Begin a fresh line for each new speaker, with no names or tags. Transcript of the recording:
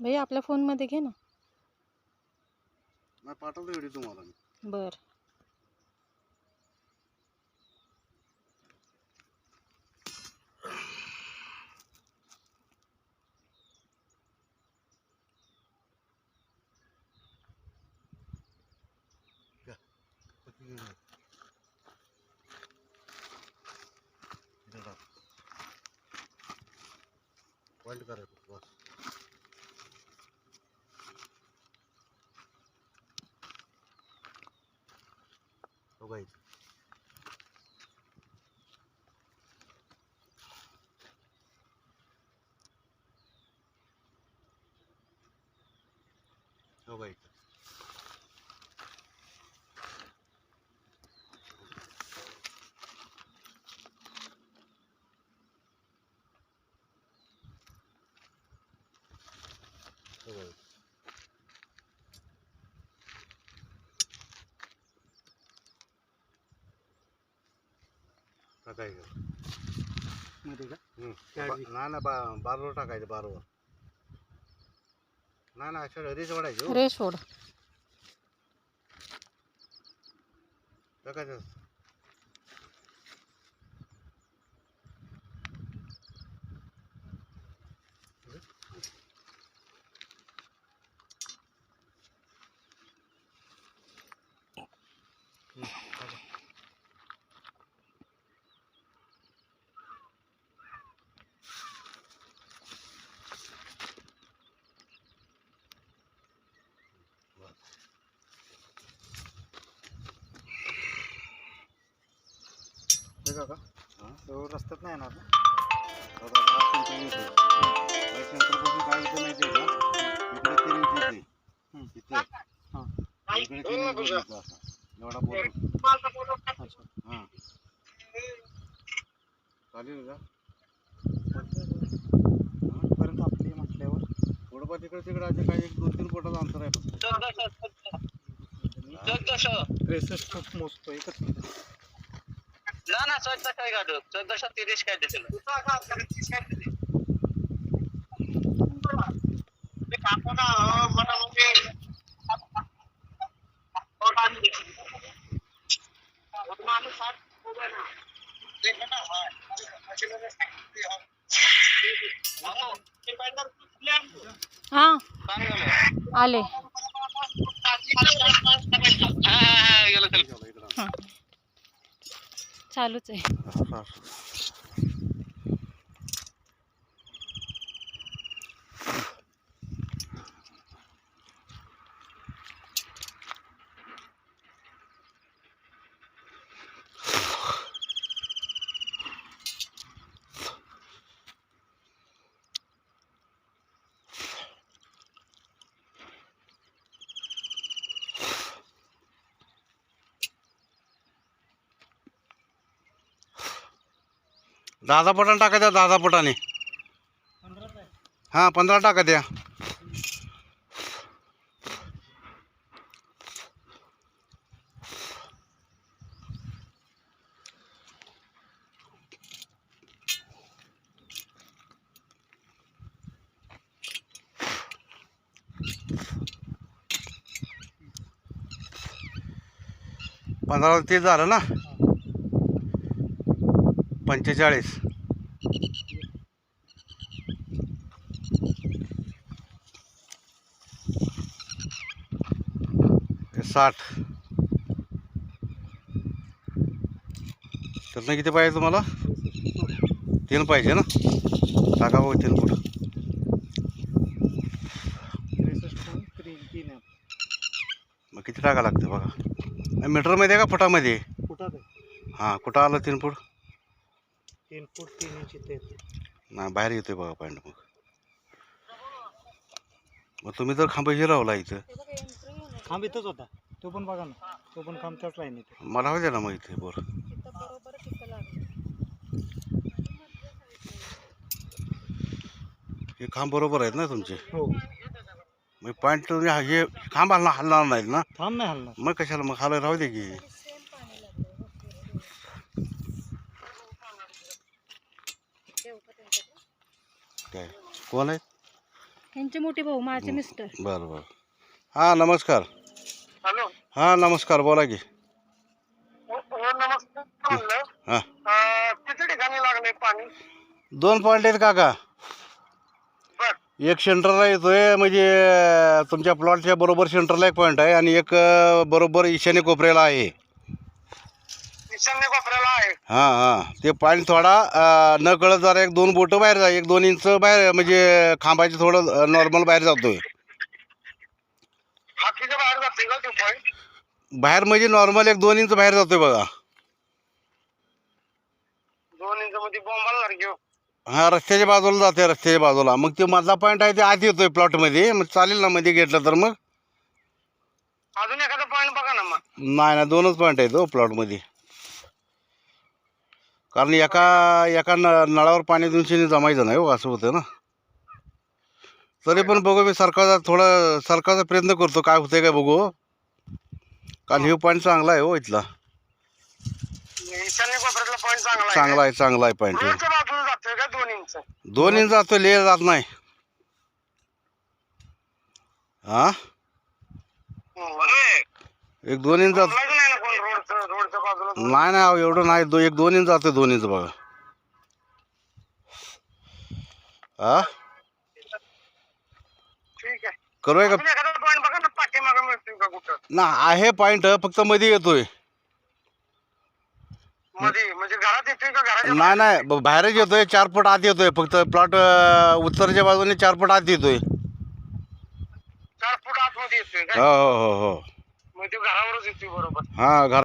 भाई आपल्या फोनमध्ये घे ना.
नाही पाठवतो व्हिडिओ तुम्हाला मी.
बर.
पॉईंट करायचं बस बघायचं बघायचं बघायचं टाकायचं.
मध्ये का?
हम्म. ना ना बा? बारवर टाकायचं बारवर. ना ना अशा रेस वाढायची हो.
रे सोड
टाकायचं.
हे का?
हा.
तो रस्त्यात नाही येणार
आता हा. हा काय होतं माहिती आहे का? इकडे तीन इंच येते.
हम्म.
इथे.
हां.
इकडे तीन इंच येतो असा. एवढा बोल
अच्छा.
हां. चालेल का?
पर्यंत आपली म्हटल्यावर.
थोडंफार तिकडे तिकडे असे काही एक दोन तीन फुटाचं अंतर आहे फक्त.
त्रेसष्ट फूट मोजतो एकच मिनिट.
না না চোদ্দশো কাটুক। চোদ্দশো তিরিশ কাটেছিল হ্যাঁ।, হ্যাঁ
আলে।
হ্যাঁ হ্যাঁ, হ্যাঁ গেল
चालूच आहे.
दहा दहा टाका द्या दहा दहा फुटाने हां पंधरा टाका द्या. पंधरा ते झालं ना? पंचेचाळीस. साठ. त्यातनं किती पाहिजे तुम्हाला? तीन पाहिजे ना? टाका बघ तीन
आहे
मग किती टाका लागते बघा. मीटरमध्ये आहे का फुटामध्ये? हां कुठं आलं तीन फूट
तीन फूट तीन इंच इथे येते
नाही बाहेर येतोय बघा पॉईंट मग. मग तुम्ही जर खांब हे लावला इथं.
खांब इथंच होता. तो पण बघा ना. तो पण खांब त्याच लाईन येते
मला द्या ना मग इथे बोर हे खांब बरोबर आहेत ना तुमचे?
हो.
मग पॉईंट तुम्ही हा- हे खांब हलणार हलणार नाहीत ना?
थांब नाही हलणार.
मग कशाला? मग हाल राहू दे की? काय? कोण आहेत?
त्यांचे मोठे भाऊ माझे मिस्टर.
बरं बरं. हां नमस्कार.
हॅलो.
हां नमस्कार बोला की.
हो हो, नमस्कार. म्हणलं
हां.
अं, किती ठिकाणी लागले पाणी?
दोन पॉईंट आहेत काका.
बर.
एक सेंटरला येतोय म्हणजे अं, तुमच्या प्लॉटच्या बरोबर सेंटरला एक पॉईंट आहे आणि एक अं, बरोबर ईशान्य कोपऱ्याला आहे.
आहे.
हां हां. ते पाणी थोडा अं, न कळत जरा एक दोन बोटं बाहेर जाय एक दोन इंच बाहेर म्हणजे खांबाचे थोडं नॉर्मल बाहेर जातोय.
बाहेर जाते का ते पॉईंट
बाहेर म्हणजे नॉर्मल एक दोन इंच बाहेर जातोय बघा.
दोन इंच मध्ये बोंबाला घेऊ
हा रस्त्याच्या बाजूला जाते रस्त्याच्या बाजूला. मग ते मधला पॉईंट आहे ते आत येतोय प्लॉटमध्ये मग चालेल ना मध्ये घेतलं तर मग?
अजून एखादा पॉईंट बघा ना मग.
नाही ना दोनच पॉईंट आहेत हो प्लॉटमध्ये कारण एका एका न नळावर पाणी दोनशे जमायचं नाही हो असं होतं ना. तरी पण बघू मी सरकारचा थोडा सरकारचा प्रयत्न करतो काय होतंय काय बघू. कारण हे पॉईंट चांगला आहे हो इथला.
ईशान्य कोपऱ्यातला पॉईंट चांगला आहे.
चांगला आहे चांगला आहे पॉईंट
रोडच्या बाजूला जातोय का दोन इंच?
दोन इंच जातो ले जात नाही. हा? एक दोन इंच
नाही ना कोण रोडचं रोडच्या बाजूला? दोन-
नाही नाही अहो, एवढं नाही. दो एक दोन इंच जाते दोन इंच बघा. हा
ठीक आहे.
का?
अजून एखादा पॉईंट बघा ना पाठीमागं मिळतोय का कुठं?
ना आहे पॉईंट फक्त मध्ये येतोय.
मध्ये म्हणजे घरात येतोय का घराच्या
नाही नाही ब- बाहेरच येतोय चार फूट आत येतोय. फक्त प्लॉट उत्तरच्या बाजूने चार फूट आत येतोय.
चार फूट आतमध्ये येतोय
हो हो हो हो.
घरावरच येते बरोबर.
हा घर